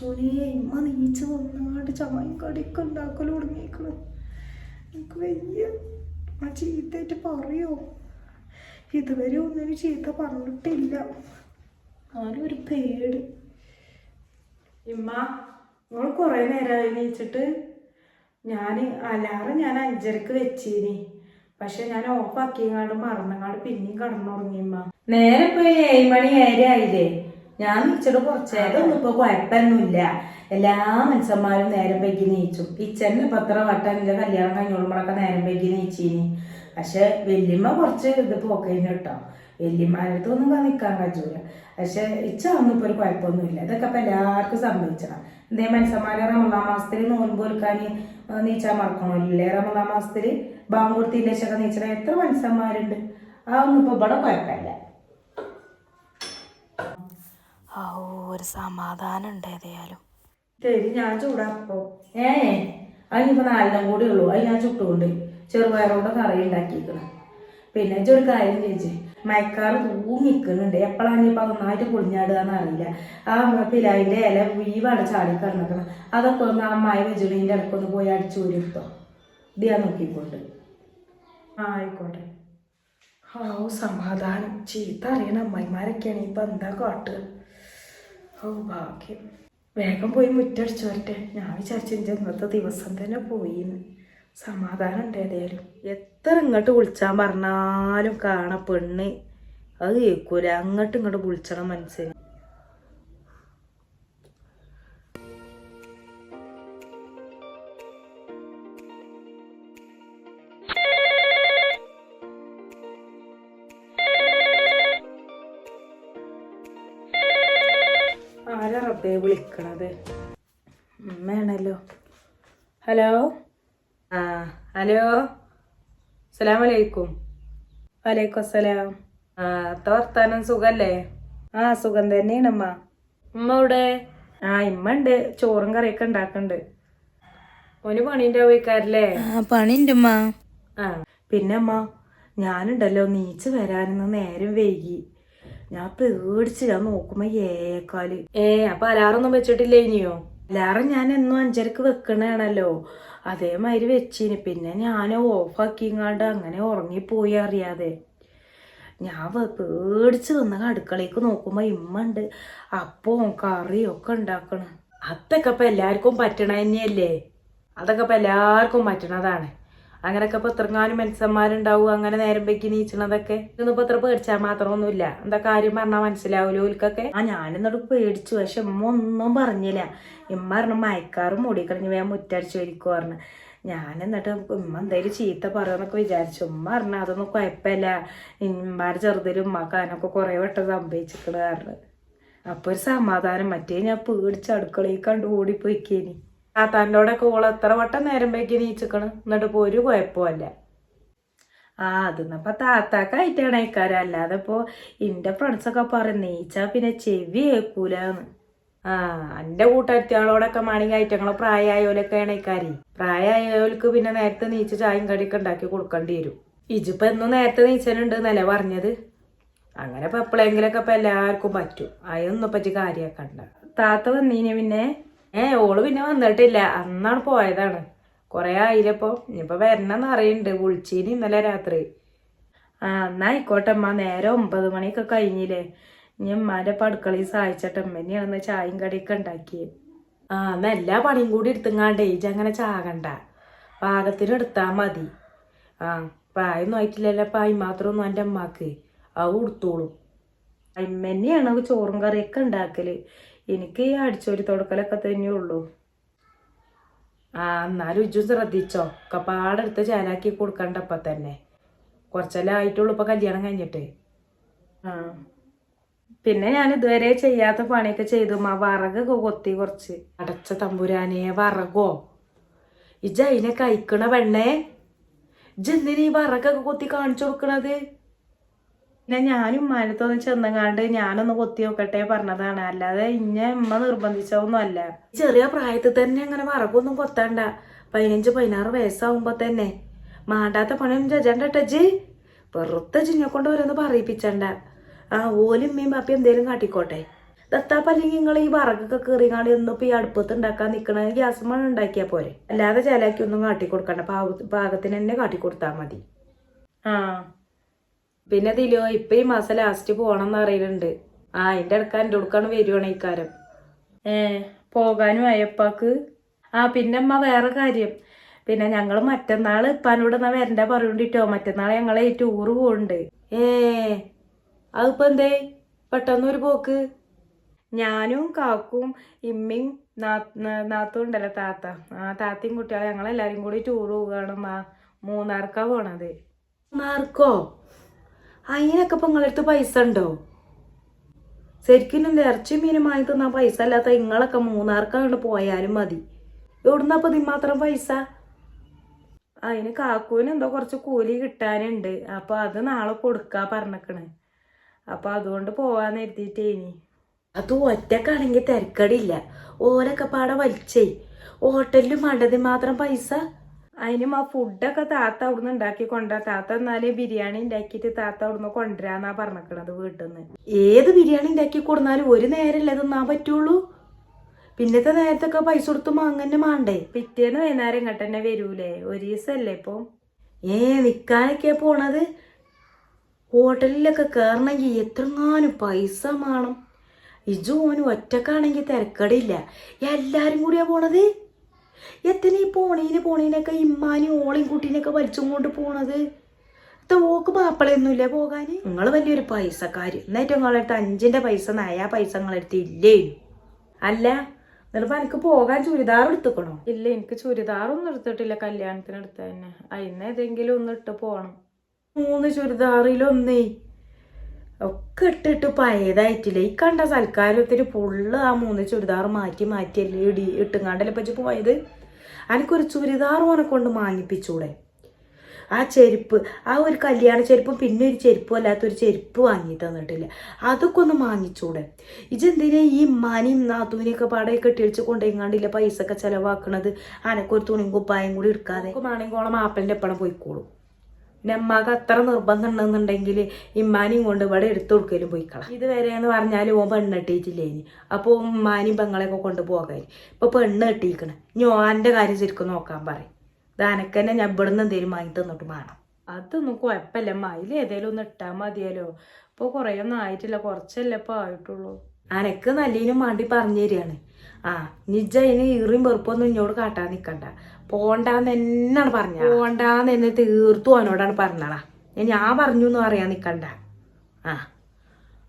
പടച്ചോനെ ഇമ്മ നീച്ച് നന്നായിട്ട് ചായം കടിക്ക് ഉണ്ടാക്കലും തുടങ്ങിയേക്കണ്. എനിക്ക് വലിയ ആ ചീത്തയായിട്ട് പറയോ? ഇതുവരെ ഒന്നിനും ചീത്ത പറഞ്ഞിട്ടില്ല. ആരും ഒരു പേടി. ഇമ്മ നിങ്ങൾ കുറേ നേരമായി നീച്ചിട്ട് ഞാൻ അലാറം ഞാൻ അഞ്ചരക്ക് വെച്ചീനി. പക്ഷെ ഞാൻ ഓഫാക്കിയങ്ങാണ്ട് മറന്നങ്ങാണ്ട് പിന്നെയും കടന്നുറങ്ങിയമ്മ നേരെ പോയി ഏഴ് മണി ഏഴര ആയില്ലേ? ഞാൻ നീച്ചിട്ട് കുറച്ചേരം ഇപ്പൊ കുഴപ്പമൊന്നുമില്ല. എല്ലാ മനുഷ്യന്മാരും നേരം വൈകി നീച്ചും. ഇച്ചന്നെ പത്ര വട്ടം എന്റെ കല്യാണം കഴിഞ്ഞോളുമ്പോഴൊക്കെ നേരം വൈകി നീച്ചീനി. പക്ഷെ വല്യമ്മ കുറച്ച് ഇത് പോക്കഴിഞ്ഞു കേട്ടോ. ഒന്നും നിൽക്കാൻ പറ്റൂല പക്ഷെ ഇച്ച ഒന്നും ഇപ്പൊ ഒരു കുഴപ്പമൊന്നുമില്ല. ഇതൊക്കെ ഇപ്പൊ എല്ലാവർക്കും സംഭവിച്ചണം എന്തേ മനുഷ്യന്മാരെ റമദാ മാസത്തിൽ നോൻപ് കൊടുക്കാൻ നീച്ചാൻ മറക്കണമല്ലേ റമദാ മാസത്തിൽ ബാങ്ക് കൊടുത്തില്ല ശേഷം നീച്ചണ എത്ര മനുഷ്യന്മാരുണ്ട്? ആ ഒന്നും ഇപ്പൊ ഇവിടെ കുഴപ്പമില്ല. ആ ഒരു സമാധാനം ഉണ്ട് ഏതായാലും. ശരി ഞാൻ ചൂടാപ്പോ ഏ അതിനിപ്പോ നാലെണ്ണം കൂടി ഉള്ളൂ. അത് ഞാൻ ചുട്ടുകൊണ്ട് ചെറുപയറോടെ കറി ഉണ്ടാക്കിയിരിക്കണം പിന്നെ ഒരു കാര്യം ചേച്ചി മയക്കാറ് തൂങ്ങിക്കുന്നുണ്ട് എപ്പോഴാണ് ഇപ്പൊ നന്നായിട്ട് പൊളിഞ്ഞാടുകയെന്ന് അറിയില്ല. ആ പിലാവിന്റെ ഇല വീവാണ് ചാടി കിടന്നിക്കണം. അതൊക്കെ ഒന്ന് ആ മായ വെജുവിന്റെ ഇടയ്ക്കൊന്ന് പോയി അടിച്ചു എടുത്തോ. ഇത് ഞാൻ നോക്കിക്കൊണ്ട്. ആ ആയിക്കോട്ടെ. ഓ സമാധാനം. ചീത്ത അറിയണ അമ്മായിമാരൊക്കെയാണ് ഇപ്പൊ എന്താ കാട്ടുക ഓ ഭാഗ്യം വേഗം പോയി മുറ്റടിച്ചു വരട്ടെ. ഞാൻ വിചാരിച്ചു ഇന്നത്തെ ദിവസം തന്നെ പോയി സമാധാനം ഉണ്ട് ഏതായാലും. എത്ര ഇങ്ങോട്ട് വിളിച്ചാൻ പറഞ്ഞാലും കാണാം പെണ്ണ്. അത് കേൾക്കൂല അങ്ങോട്ട് ഇങ്ങോട്ട് വിളിച്ചണം മനസ്സിന്. വിളിക്കണത്. ഉമ്മയാണല്ലോ. ഹലോ? ആ ഹലോ? അസ്സലാമു അലൈക്കും വലൈക്കും അസ്സലാം ആ അത്ത വർത്താനം സുഖല്ലേ? ആ സുഖം തന്നെയാണ് അമ്മ ഉമ്മ ഇവിടെ ആ ഇമ്മ ഉണ്ട്. ചോറും കറിയൊക്കെ ഉണ്ടാക്കണ്ട്. ഓന് പണിന്റെ പോയിക്കാരല്ലേ ഉമ്മ. ആ പിന്നെ അമ്മ ഞാനുണ്ടല്ലോ നീച്ച് വരാനെന്ന് നേരം വൈകി. ഞാൻ പേടിച്ച് ഞാൻ നോക്കുമ്പോ ഏക്കാൽ ഏ അപ്പൊ അലാറൊന്നും വെച്ചിട്ടില്ല ഇനിയോ? അലാറം ഞാൻ എന്നും അഞ്ചരക്ക് വെക്കണാണല്ലോ അതേമാതിരി വെച്ചിന്. പിന്നെ ഞാൻ ഓഫാക്കിങ്ങാണ്ട് അങ്ങനെ ഉറങ്ങിപ്പോയി അറിയാതെ. ഞാൻ പേടിച്ച് വന്ന അടുക്കളയ്ക്ക് നോക്കുമ്പോ ഇമ്മണ്ട്. അപ്പവും കറിയും ഒക്കെ ഉണ്ടാക്കണം. അതൊക്കെ ഇപ്പൊ എല്ലാവർക്കും പറ്റണ തന്നെയല്ലേ അതൊക്കെ ഇപ്പൊ എല്ലാവർക്കും പറ്റണതാണ്. അങ്ങനെയൊക്കെ ഇപ്പൊ ഇത്രങ്ങാനും മനുഷ്യന്മാരുണ്ടാവും അങ്ങനെ നേരം വെക്കി നീച്ചണതൊക്കെ. ഇതൊന്നും ഇപ്പൊ ഇത്ര പേടിച്ചാൽ മാത്രമൊന്നുമില്ല. എന്താ കാര്യം പറഞ്ഞാൽ മനസ്സിലാവൂലോ ഓൽക്കൊക്കെ? ആ ഞാനെന്നോട് പേടിച്ചു. പക്ഷെ ഉമ്മ ഒന്നും പറഞ്ഞില്ല. ഇമ്മ പറഞ്ഞു മയക്കാറും മൂടിക്കളഞ്ഞ് വേഗം മുറ്റടിച്ചു വരിക്കും പറഞ്ഞു. ഞാൻ എന്നിട്ട് ഉമ്മ എന്തായാലും ചീത്ത പറയുമെന്നൊക്കെ വിചാരിച്ചു. ഉമ്മ പറഞ്ഞു അതൊന്നും കുഴപ്പമില്ല. ഇമ്മാരുടെ ചെറുതിലും ഉമ്മക്ക് അതിനൊക്കെ കുറേ വട്ടം സംഭവിച്ചിക്കണ കാരണം അപ്പൊ ഒരു സമാധാനം. മറ്റേ ഞാൻ പേടിച്ച് അടുക്കളയിൽ കണ്ടു ഓടിപ്പോയിക്കേനി. താത്താന്റെയോടൊക്കെ കോൾ എത്ര വട്ടം നേരം വൈകി നീച്ചിക്കണ്? എന്നിട്ട് ഇപ്പോൾ ഒരു കുഴപ്പമല്ല ആ അതിന്നപ്പോ താത്താക്കായിട്ടാണ് ഇക്കാരം അല്ലാതെ ഇപ്പോൾ ഇന്റെ ഫ്രണ്ട്സൊക്കെ പറയും നീച്ചാൽ പിന്നെ ചെവി കേൾക്കൂലെന്ന് ആ എന്റെ കൂട്ടുകാരത്തിയാളോടൊക്കെ മാണിങ്ങ ഐറ്റങ്ങളെ പ്രായമായോലൊക്കെയാണ് ഇക്കാരി പ്രായമായവർക്ക് പിന്നെ നേരത്തെ നീച്ച് ചായം കടിയൊക്കെ ഉണ്ടാക്കി കൊടുക്കേണ്ടി വരും. ഇജിപ്പം എന്നും നേരത്തെ നീച്ചനുണ്ട് എന്നല്ലേ പറഞ്ഞത്? അങ്ങനെ ഇപ്പോൾ എപ്പോഴെങ്കിലൊക്കെ ഇപ്പം എല്ലാവർക്കും പറ്റും. അതൊന്നും പറ്റി ഉണ്ടാകും താത്ത വന്നീനെ പിന്നെ? ഏ ഓൾ പിന്നെ വന്നിട്ടില്ല. അന്നാണ് പോയതാണ്. കൊറേ ആയില്ലപ്പോ. ഇനിയിപ്പൊ വരണമെന്ന് അറിയണ്ട് വിളിച്ചീന് ഇന്നലെ രാത്രി. ആ എന്നാ ആയിക്കോട്ടെ അമ്മ. നേരെ ഒമ്പത് മണിയൊക്കെ കഴിഞ്ഞില്ലേ. ഇനി ഉമ്മാന്റെ പടുക്കളയിൽ സഹായിച്ചിട്ട് ഉമ്മനെയാണ് ചായയും കടിയൊക്കെ ഉണ്ടാക്കിയത് ആ എന്നാ എല്ലാ പണിയും കൂടി എടുത്തുങ്ങാണ്ടേ. ഇജ് അങ്ങനെ ചാകണ്ട. പാകത്തിന് എടുത്താ മതി. ആ പ്രായമൊന്നും ആയിട്ടില്ലല്ലോ. മാത്രം മാത്രമൊന്നും എന്റെ അമ്മയ്ക്ക് അത് കൊടുത്തോളും. അമ്മന്നെയാണ് ചോറും കറിയൊക്കെ ഉണ്ടാക്കൽ. എനിക്ക് ഈ അടിച്ചൊരു തുടക്കലൊക്കെ തന്നെ ഉള്ളൂ. ആ എന്നാലും ഇജ്ജും ശ്രദ്ധിച്ചോ. ഒക്കെ പാടെടുത്ത് ചേലാക്കി കൊടുക്കണ്ടപ്പ തന്നെ. കുറച്ചെല്ലാം ആയിട്ടുള്ളൂ ഇപ്പൊ കല്യാണം കഴിഞ്ഞിട്ട്. ആ. പിന്നെ ഞാൻ ഇതുവരെ ചെയ്യാത്ത പണിയൊക്കെ ചെയ്തു. ആ വറകൊക്കെ കൊത്തി കുറച്ച്. അടച്ച തമ്പുരാനെ വറകോ? ഇജ്ജ് അതിനെ കഴിക്കണ പെണ്ണേ? ഇജ്ജ് എന്തിനീ വറകൊക്കെ കൊത്തി കാണിച്ചു കൊടുക്കണത്? പിന്നെ ഞാനും ഉമ്മാനത്തൊന്ന് ചെന്നങ്ങാണ്ട് ഞാനൊന്ന് കൊത്തി നോക്കട്ടെ പറഞ്ഞതാണ്. അല്ലാതെ ഇന്ന ഉമ്മ നിർബന്ധിച്ചതൊന്നും അല്ല ചെറിയ പ്രായത്തിൽ തന്നെ അങ്ങനെ വറകൊന്നും കൊത്തണ്ട പതിനഞ്ച് പതിനാറ് വയസ്സാവുമ്പോ തന്നെ. മാണ്ടാത്ത പണിയൊന്നും ജജണ്ട ടജ് വെറുതെ ചിഞ്ഞ കൊണ്ട് ഓരോന്ന് പറയിപ്പിച്ചണ്ട. ആ ഓലും ഉമ്മയും പാപ്പി എന്തേലും കാട്ടിക്കോട്ടെ. ദത്താപ്പ അല്ലെങ്കിൽ നിങ്ങൾ ഈ വറകൊക്കെ കയറിങ്ങാണ്ട് ഇന്നിപ്പോ ഈ അടുപ്പത്ത് ഉണ്ടാക്കാൻ നിൽക്കണ ഗ്യാസ് മണ്ണ് ഉണ്ടാക്കിയാൽ പോരെ. അല്ലാതെ ചിലക്കി ഒന്നും കാട്ടി കൊടുക്കണ്ട പാക പാകത്തിന് തന്നെ കാട്ടി കൊടുത്താൽ മതി. ആ. പിന്നെ ദിലോ ഇപ്പൊ ഈ മാസം ലാസ്റ്റ് പോണം എന്ന് അറിയുന്നുണ്ട് ആ അതിന്റെ അടുക്ക എന്റെ ഉടുക്കാണ് വരുവാണ് ഈ കാരം ഏ പോകാനും അയപ്പാക്ക് ആ പിന്നെ അമ്മ വേറെ കാര്യം. പിന്നെ ഞങ്ങൾ മറ്റന്നാൾ ഇപ്പാനോട് എന്നാ വരണ്ട പറയണ്ടിട്ടോ മറ്റന്നാൾ ഞങ്ങളെ ടൂറ് പോകണ്ട് ഏ അതിപ്പോ എന്തേ? പെട്ടെന്ന് ഒരു പോക്ക്. ഞാനും കാക്കും ഇമ്മയും നാത്തും ഉണ്ടല്ലോ താത്ത. ആ താത്തയും കുട്ടികളും ഞങ്ങളെല്ലാരും കൂടി ടൂർ പോവുകയാണ് മൂന്നാർക്കാ പോണത്. മൂന്നാർക്കോ? അതിനൊക്കെ ഇപ്പൊ നിങ്ങളടുത്ത് പൈസ ഉണ്ടോ? ശരിക്കും ഇറച്ചി മീനും വാങ്ങി പൈസ അല്ലാത്ത നിങ്ങളൊക്കെ മൂന്നാർക്കാണ്ട് പോയാലും മതി. എവിടുന്നപ്പോ നീ മാത്രം പൈസ? അതിന് കാക്കൂന് എന്തോ കുറച്ച് കൂലി കിട്ടാനുണ്ട്. അപ്പൊ അത് നാളെ കൊടുക്കാ പറഞ്ഞേക്കണ്. അപ്പൊ അതുകൊണ്ട് പോവാന്ന് എഴുതിയിട്ടേനി അത് ഒറ്റക്കാണെങ്കിൽ തിരക്കടില്ല. ഓരൊക്കെ പാടെ വലിച്ചേ. ഹോട്ടലിൽ മണ്ടതി മാത്രം പൈസ അതിനും ആ ഫുഡൊക്കെ താത്ത അവിടുന്ന് ഉണ്ടാക്കി കൊണ്ടുവരാ. താത്ത എന്നാലേ ബിരിയാണി ഉണ്ടാക്കിയിട്ട് താത്ത അവിടുന്ന് കൊണ്ടുവരാന്നാ പറഞ്ഞിക്കണത് വീട്ടിൽ നിന്ന് ഏത് ബിരിയാണി ഉണ്ടാക്കി കൊടുന്നാലും ഒരു നേരമല്ലേ തിന്നാൻ പറ്റുള്ളൂ. പിന്നത്തെ നേരത്തൊക്കെ പൈസ കൊടുത്ത് മാങ്ങന്നെ മാണ്ടേ. പിറ്റേന്ന് വൈകുന്നേരം ഇങ്ങോട്ട് തന്നെ വരൂലേ. ഒരു ദിവസമല്ലേ ഇപ്പൊ. ഏ നിക്കാനൊക്കെയാ പോണത്? ഹോട്ടലിലൊക്കെ കയറണമെങ്കിൽ എത്രങ്ങാനും പൈസ വേണം. ഇജു ഓന് ഒറ്റക്കാണെങ്കിൽ തിരക്കടില്ല. എല്ലാരും കൂടിയാ പോണത്? എത്തനെ ഈ പോണീന് പോണീനൊക്കെ ഇമ്മാനി ഓളയും കുട്ടീനൊക്കെ വലിച്ചും കൊണ്ട് പോണത് ഓക്ക് മാപ്പിളയൊന്നുമില്ല പോകാൻ നിങ്ങൾ വലിയൊരു പൈസക്കാര്. എന്നിട്ട് നിങ്ങളടുത്ത് അഞ്ചിന്റെ പൈസ നയാ പൈസ നിങ്ങളടുത്ത് ഇല്ലേ? അല്ല എന്നിട്ട് എനിക്ക് പോകാൻ ചുരിദാർ എടുത്തുക്കണോ ഇല്ല എനിക്ക് ചുരിദാറൊന്നും എടുത്തിട്ടില്ല. കല്യാണത്തിന് എടുത്ത തന്നെ അതിന് ഏതെങ്കിലും ഒന്ന് ഇട്ട് പോണം. മൂന്ന് ചുരിദാറിലൊന്നേ. ഒക്കെ ഇട്ടിട്ട് പഴയതായിട്ടില്ല? ഈ കണ്ട സൽക്കാരത്തിന് ഫുള്ള് ആ മൂന്ന് ചുരിദാർ മാറ്റി മാറ്റിയല്ലേ ഇടി ഇട്ടുങ്ങാണ്ടല്ലേ പറ്റി പോയത്? എനിക്കൊരു ചുരിദാർ ഓനെ കൊണ്ട് വാങ്ങിപ്പിച്ചൂടെ ആ ചെരുപ്പ് ആ ഒരു കല്യാണ ചെരുപ്പും പിന്നെ ഒരു ചെരുപ്പും അല്ലാത്തൊരു ചെരുപ്പ് വാങ്ങി തന്നിട്ടില്ല. അതൊക്കെ ഒന്ന് വാങ്ങിച്ചൂടെ ഇജെന്തിനാ ഈ മനിയും നാത്തൂനെയൊക്കെ പാടെ കെട്ടിയടിച്ച് കൊണ്ടുപോയിങ്ങാണ്ടില്ല പൈസ ഒക്കെ ചിലവാക്കണത്? അനക്കൊരു തുണിയും കുപ്പായം കൂടി എടുക്കാതെ. മാണിങ്കോളം ആപ്പിളിന്റെ എപ്പോഴും പോയിക്കോളും. പിന്നെ അമ്മാക്ക് അത്ര നിർബന്ധം ഉണ്ടെന്നുണ്ടെങ്കിൽ ഇമ്മാനെയും കൊണ്ട് ഇവിടെ എടുത്തു കൊടുക്കലും പോയിക്കളാം. ഇതുവരെ എന്ന് പറഞ്ഞാൽ ഓൻ പെണ്ണ് കെട്ടിയിട്ടില്ലേ ഇനി അപ്പോൾ ഉമ്മാനെയും പെങ്ങളെയൊക്കെ കൊണ്ട് പോകാൻ ഇപ്പൊ പെണ്ണ് കെട്ടിയിക്കണ്. ഇനി ഓന്റെ കാര്യം ശരിക്കും നോക്കാൻ പറയും. ദാനക്കന്നെ ഞാൻ ഇവിടെ നിന്ന് എന്തെങ്കിലും വാങ്ങി തന്നിട്ട് വേണം. അതൊന്നും കുഴപ്പമില്ല. മയിൽ ഏതെങ്കിലും ഒന്ന് ഇട്ടാൽ മതിയല്ലോ. ഇപ്പോൾ കുറേ ഒന്നും ആയിട്ടില്ല. കുറച്ചല്ലേ ഇപ്പോൾ ആയിട്ടുള്ളൂ. അനക്ക് നല്ലതിനും വേണ്ടി പറഞ്ഞു തരികയാണ്. ആ നിജ ഇനി ഈറിയും വെറുപ്പൊന്നും ഇഞ്ഞോട് കാട്ടാൻ നിൽക്കണ്ട പോണ്ടാന്ന് എന്നാണ് പറഞ്ഞ പോണ്ടാന്ന് എന്നെ തീർത്തു അവനോടാണ് പറഞ്ഞടാ ഞാൻ പറഞ്ഞു എന്ന് പറയാൻ നിൽക്കണ്ട ആ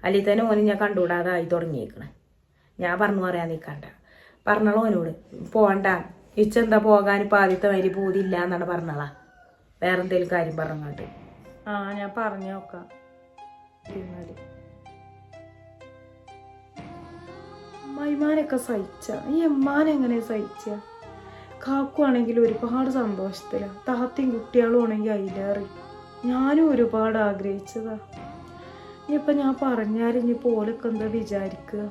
അല്ലെങ്കിൽ തന്നെ ഓന് ഞാൻ കണ്ടുകൂടാതെ ആയി തുടങ്ങിയേക്കണ. ഞാൻ പറഞ്ഞു പറയാൻ നിൽക്കണ്ട പറഞ്ഞോളൂ ഓനോട്. പോണ്ട. ഇച്ചെന്താ പോകാൻ ഇപ്പം ആദ്യത്തെ വരി പൂതില്ല എന്നാണ് പറഞ്ഞോളാ വേറെ എന്തെങ്കിലും കാര്യം പറഞ്ഞങ്ങോട്ട് ആ ഞാൻ പറഞ്ഞു നോക്കാം. പിന്നാൽ. അമ്മായിമാരൊക്കെ സഹിച്ച? ഈ എമ്മാനെങ്ങനെ സഹിച്ച? കാക്കുവാണെങ്കിൽ ഒരുപാട് സന്തോഷത്തിലാണ് താത്തയും കുട്ടികളും ആണെങ്കിൽ അതിലേറി ഞാനും ഒരുപാട് ആഗ്രഹിച്ചതാ. ഇനിയിപ്പോൾ ഞാൻ പറഞ്ഞാൽ ഇനി പോലൊക്കെ എന്താ വിചാരിക്കുക?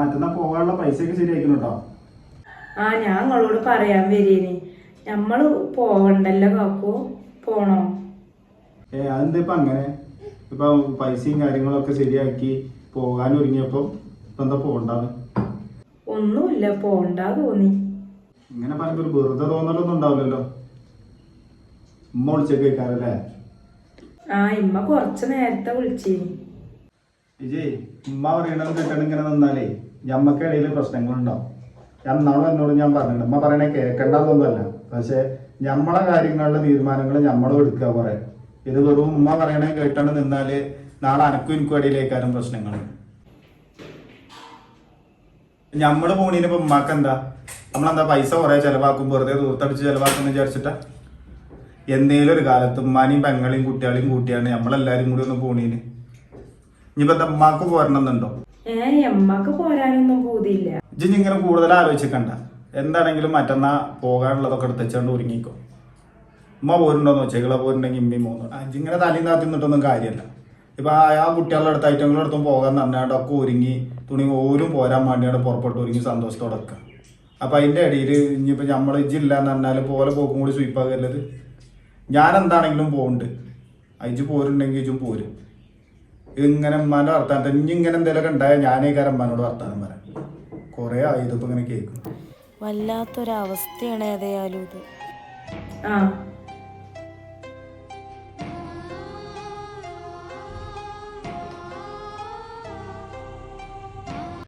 മറ്റന്നാ പോകാനുള്ള പൈസയൊക്കെ ശരിയാക്കണം കേട്ടോ ആ ഞാൻ നിങ്ങളോട് പറയാൻ വരീനി. നമ്മൾ പോവണ്ടല്ലോ കാക്കു. പോണോ? ഏ അതെന്താ ഇപ്പൊ അങ്ങനെ? ഇപ്പൊ പൈസയും കാര്യങ്ങളൊക്കെ ശരിയാക്കി പോകാൻ ഒരുങ്ങിയപ്പോ ഇപ്പൊ എന്താ പോണ്ടാന്ന്? ഒന്നുമില്ല പോണ്ടാ തോന്നി. ഇങ്ങനെ പറഞ്ഞൊരു ഒരു വെറുതെ തോന്നലൊന്നും ഉണ്ടാവില്ലല്ലോ. ഉമ്മ വിളിച്ചൊക്കെ വെക്കാറല്ലേ ആ ഇമ്മ കുറച്ച് നേരത്തെ വിളിച്ചേ വിജയ് ഉമ്മ പറയണത് കേട്ടാണ് ഇങ്ങനെ നിന്നാലേ ഞമ്മക്കിടയിൽ പ്രശ്നങ്ങളുണ്ടാവും. എന്നാളും എന്നോട് ഞാൻ പറഞ്ഞിട്ടുണ്ട്. ഉമ്മ പറയണേ കേൾക്കണ്ടെന്നൊന്നുമല്ല പക്ഷെ നമ്മളെ കാര്യങ്ങളിലെ തീരുമാനങ്ങൾ നമ്മളും എടുക്കുക കുറെ ഇത് വെറും ഉമ്മ പറയണേ കേട്ടാണ് നിന്നാൽ നാളെ അനക്കും എനിക്കും ഇടയിലേക്കാരും പ്രശ്നങ്ങൾ ഞമ്മൾ പോണീന് ഇപ്പൊ ഉമ്മാക്ക് എന്താ? നമ്മളെന്താ പൈസ കുറെ ചെലവാക്കും വെറുതെ തൂർത്തടിച്ച് ചെലവാക്കും വിചാരിച്ചിട്ടാ? എന്തേലും ഒരു കാലത്ത് ഉമ്മാനെയും പെങ്ങളെയും കുട്ടികളെയും കൂട്ടിയാണ് നമ്മളെല്ലാരും കൂടി ഒന്ന് പോണീന്. ഇനിയിപ്പോ എന്താ ഉമ്മാക്ക് പോരണമെന്നുണ്ടോ? ഏ ഉമ്മാക്ക് പോരാനൊന്നും പോതില്ല ഇജ്ജിങ്ങനെ കൂടുതൽ ആലോചിക്കണ്ട എന്താണെങ്കിലും മറ്റന്നാ പോകാനുള്ളതൊക്കെ എടുത്തുകൊണ്ട് ഒരുങ്ങിക്കോ. ഉമ്മ പോരുണ്ടോന്ന് വെച്ചേക്കള പോരുണ്ടെങ്കിൽ ഇമ്മയും പോകുന്നു ഇങ്ങനെ തലയും താത്തി നിന്നിട്ടൊന്നും കാര്യമല്ല ഇപ്പൊ ആ കുട്ടികളുടെ അടുത്ത് ഐറ്റങ്ങളുടെ അടുത്തും പോകാൻ നന്നായിട്ട് ഒക്കെ ഒരുങ്ങി തുണി ഓരും പോരാൻ വേണ്ടിയാണ് പുറപ്പെട്ട് ഒരുങ്ങി സന്തോഷത്തോടെ ഒക്കെ അപ്പൊ അതിന്റെ ഇടയിൽ ഇനിയിപ്പോ നമ്മൾ ഇജ്ജില്ല എന്ന് പറഞ്ഞാൽ പോലെ പോക്കും കൂടി സ്വീപ്പാകല്ലത് ഞാൻ എന്താണെങ്കിലും പോകുന്നുണ്ട് അയിജ് പോരുണ്ടെങ്കിൽ ഇജും പോരും. ഇങ്ങനെ ഉമ്മാന്റെ വർത്താനത്തെ ഇനി ഇങ്ങനെ എന്തെങ്കിലുമൊക്കെ ഉണ്ടായാൽ ഞാനേ കാരം വർത്താനം പറയാം. കുറെ ആയതിപ്പോ ഇങ്ങനെ കേൾക്കും. വല്ലാത്തൊരവസ്ഥയാണ് ഏതായാലും ഇത്. ആ.